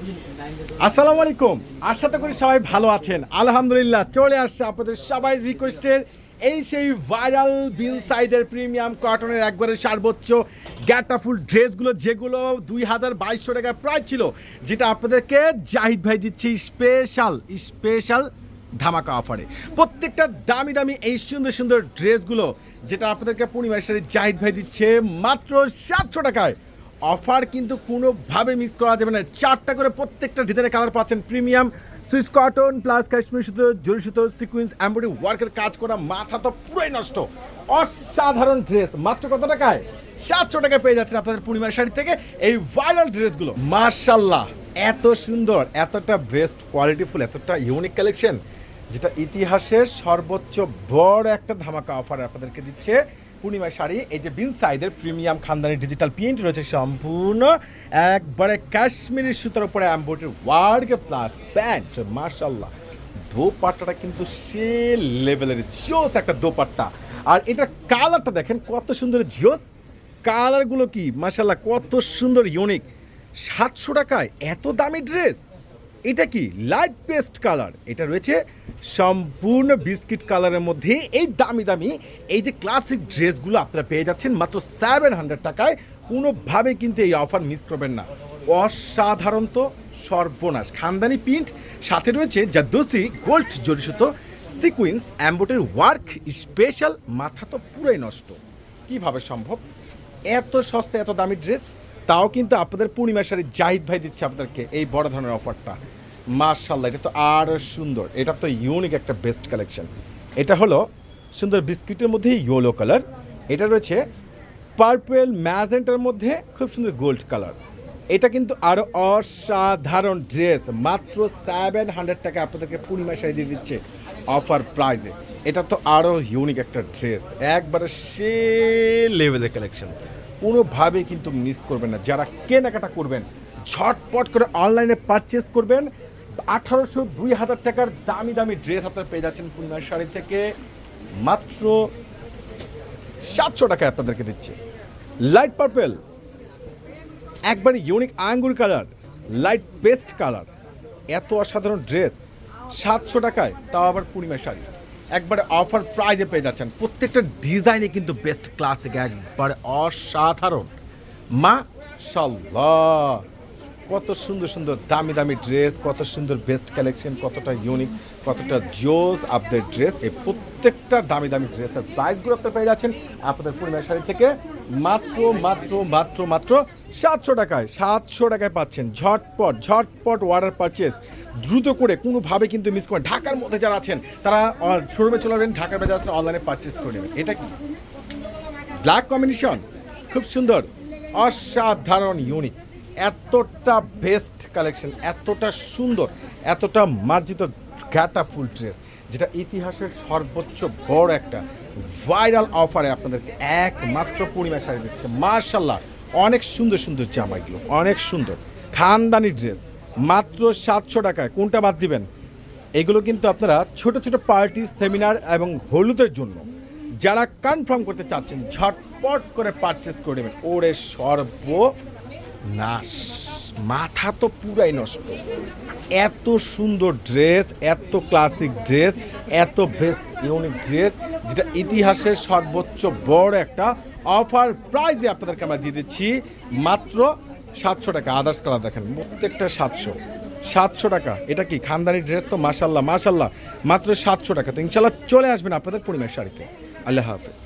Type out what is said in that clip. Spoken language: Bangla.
আসসালামু আলাইকুম। আশা তো করি সবাই ভালো আছেন। আলহামদুলিল্লাহ, চলে আসছে আপনাদের সবাই রিকোয়েস্টের এই সেই ভাইরাল বিন সাইজের প্রিমিয়াম কটনের একবারে সর্বোচ্চ গ্যাটাফুল ড্রেসগুলো যেগুলো দুই হাজার বাইশশো টাকা প্রায় ছিল, যেটা আপনাদেরকে জাহিদ ভাই দিচ্ছে স্পেশাল স্পেশাল ধামাকা অফারে প্রত্যেকটা দামি দামি এই সুন্দর সুন্দর ড্রেসগুলো যেটা আপনাদেরকে পূর্ণিমার সাথে জাহিদ ভাই দিচ্ছে মাত্র সাতশো টাকায়। অফার কিন্তু কোনোভাবে মিস করা যাবে না। চারটা করে প্রত্যেকটা ডিজাইনের কালার পাচ্ছেন premium. Swiss cotton plus Kashmir সুতো জরি সুতো, সিকুয়েন্স, এমব্রয়ডারি ওয়ার্কের কাজ করা, মাথা তো পুরোই নষ্ট। অসাধারণ ড্রেস। মাত্র কত টাকায়? সাতশো টাকায় পেয়ে যাচ্ছেন আপনাদের পূর্ণিমার শাড়ি থেকে এই ভাইরাল ড্রেসগুলো। মার্শাল্লাহ এত সুন্দর, এতটা বেস্ট কোয়ালিটিফুল এতটা ইউনিক কালেকশন, যেটা ইতিহাসের সর্বোচ্চ বড় একটা ধামাকা অফার আপনাদেরকে দিচ্ছে। পূর্ণিমার শাড়ি, এই যে বিন সাইদের প্রিমিয়াম খানদানি ডিজিটাল প্রিন্ট রয়েছে সম্পূর্ণ। একবারে কাশ্মীরি সুতার উপরে অ্যাম্বোটারি ওয়ার্ক প্লাস প্যান্ট মার্শাল্লাহ দোপাট্টাটা কিন্তু সে লেভেলের জোস একটা দোপাট্টা। আর এটা কালারটা দেখেন, কত সুন্দর জোস। কালারগুলো কি মার্শাল্লাহ কত সুন্দর, ইউনিক। সাতশো টাকায়, এত দামি ড্রেস। এটা কি? লাইট পেস্ট কালার এটা রয়েছে সম্পূর্ণ বিস্কিট কালারের মধ্যে। এই দামি দামি, এই যে ক্লাসিক ড্রেসগুলো আপনারা পেয়ে যাচ্ছেন, মাত্র সেভেন হান্ড্রেড টাকায় কোনোভাবে কিন্তু এই অফার মিস করবেন না। অসাধারণ তো সর্বনাশ। খানদানি প্রিন্ট সাথে রয়েছে জাদোসি গোল্ড জড়িত সিকুইন্স অ্যাম্বোটের ওয়ার্ক স্পেশাল মাথা তো পুরোই নষ্ট। কীভাবে সম্ভব? এত সস্তা এত দামি ড্রেস তাও কিন্তু আপনাদের পূর্ণিমা শাড়ি জাহিদ ভাই দিচ্ছে আপনাদেরকে, এই বড় ধরনের অফারটা। মার্শাল্লাহ এটা তো আরও সুন্দর। এটা তো ইউনিক একটা বেস্ট কালেকশন এটা হলো সুন্দর বিস্কিটের মধ্যে ইয়েলো কালার এটা রয়েছে পার্পেল ম্যাজেন্টার মধ্যে খুব সুন্দর গোল্ড কালার এটা কিন্তু আরও অসাধারণ ড্রেস মাত্র সেভেন হান্ড্রেড টাকা আপনাদেরকে পূর্ণিমা শাড়ি দিয়ে দিচ্ছে অফার প্রাইজে এটা তো আরও ইউনিক একটা ড্রেস একবারে সে লেভেলের কালেকশন কোনোভাবেই কিন্তু মিস করবেন না। যারা কেনাকাটা করবেন, ঝটপট করে অনলাইনে পারচেস করবেন। আঠারোশো দুই হাজার টাকার দামি দামি ড্রেস আপনারা পেয়ে যাচ্ছেন পূর্ণিমা শাড়ি থেকে। মাত্র সাতশো টাকায় আপনাদেরকে দিচ্ছে। লাইট পার্পেল একবারে ইউনিক আঙ্গুর কালার লাইট পেস্ট কালার এত অসাধারণ ড্রেস সাতশো টাকায়, তাও আবার পূর্ণিমা শাড়ি। একবারে অফার প্রাইজে পেয়ে যাচ্ছেন। প্রত্যেকটা ডিজাইনে কিন্তু বেস্ট ক্লাসিক একবারে অসাধারণ। মা সাল্লাহ কত সুন্দর সুন্দর দামি দামি ড্রেস কত সুন্দর বেস্ট কালেকশন কতটা ইউনিক কতটা জোস আপডেট ড্রেস এই প্রত্যেকটা দামি দামি ড্রেসের প্রাইজগুলো আপনি পেয়ে যাচ্ছেন। আপনাদের পূর্ণিমা শাড়ি থেকে মাত্র মাত্র মাত্র মাত্র সাতশো টাকায় সাতশো টাকায় পাচ্ছেন। ঝটপট ঝটপট ওয়াটার পারচেস দ্রুত করে, কোনোভাবে কিন্তু মিস করেন ঢাকার মধ্যে যারা আছেন, তারা শোরুমে চলে যাবেন ঢাকার বাজার আছেন অনলাইনে পারচেস করে নেবেন। এটা কি? ব্ল্যাক কম্বিনেশন খুব সুন্দর। অসাধারণ ইউনিক এতটা বেস্ট কালেকশন এতটা সুন্দর, এতটা মার্জিত, ঘাটা ফুল ড্রেস যেটা ইতিহাসের সর্বোচ্চ বড় একটা ভাইরাল অফারে আপনাদেরকে একমাত্র পূর্ণিমা শাড়ি দিচ্ছে। মার্শাল্লাহ অনেক সুন্দর সুন্দর জামা এগুলো অনেক সুন্দর। খানদানি ড্রেস মাত্র সাতশো টাকায়। কোনটা বাদ দিবেন? এগুলো কিন্তু আপনারা ছোট ছোট পার্টি, সেমিনার এবং হলুদের জন্য যারা কনফার্ম করতে চাচ্ছেন, ঝটপট করে পারচেস করে নেবেন। ওরে সর্বনাশ। মাথা তো পুরাই নষ্ট। এত সুন্দর ড্রেস, এত ক্লাসিক ড্রেস, এত বেস্ট, ইউনিক ড্রেস, যেটা ইতিহাসের সর্বোচ্চ বড় একটা অফার প্রাইজে আপনাদেরকে আমরা দিয়ে দিচ্ছি। মাত্র সাতশো টাকা আদার্স কালার দেখেন, প্রত্যেকটা সাতশো। সাতশো টাকা, এটা কি খানদানি ড্রেস তো? মাসাল্লাহ মাসাল্লাহ মাত্র সাতশো টাকা। তো ইনশাল্লাহ চলে আসবেন আপনাদের পরিমাণ শাড়িতে। আল্লাহ হাফেজ।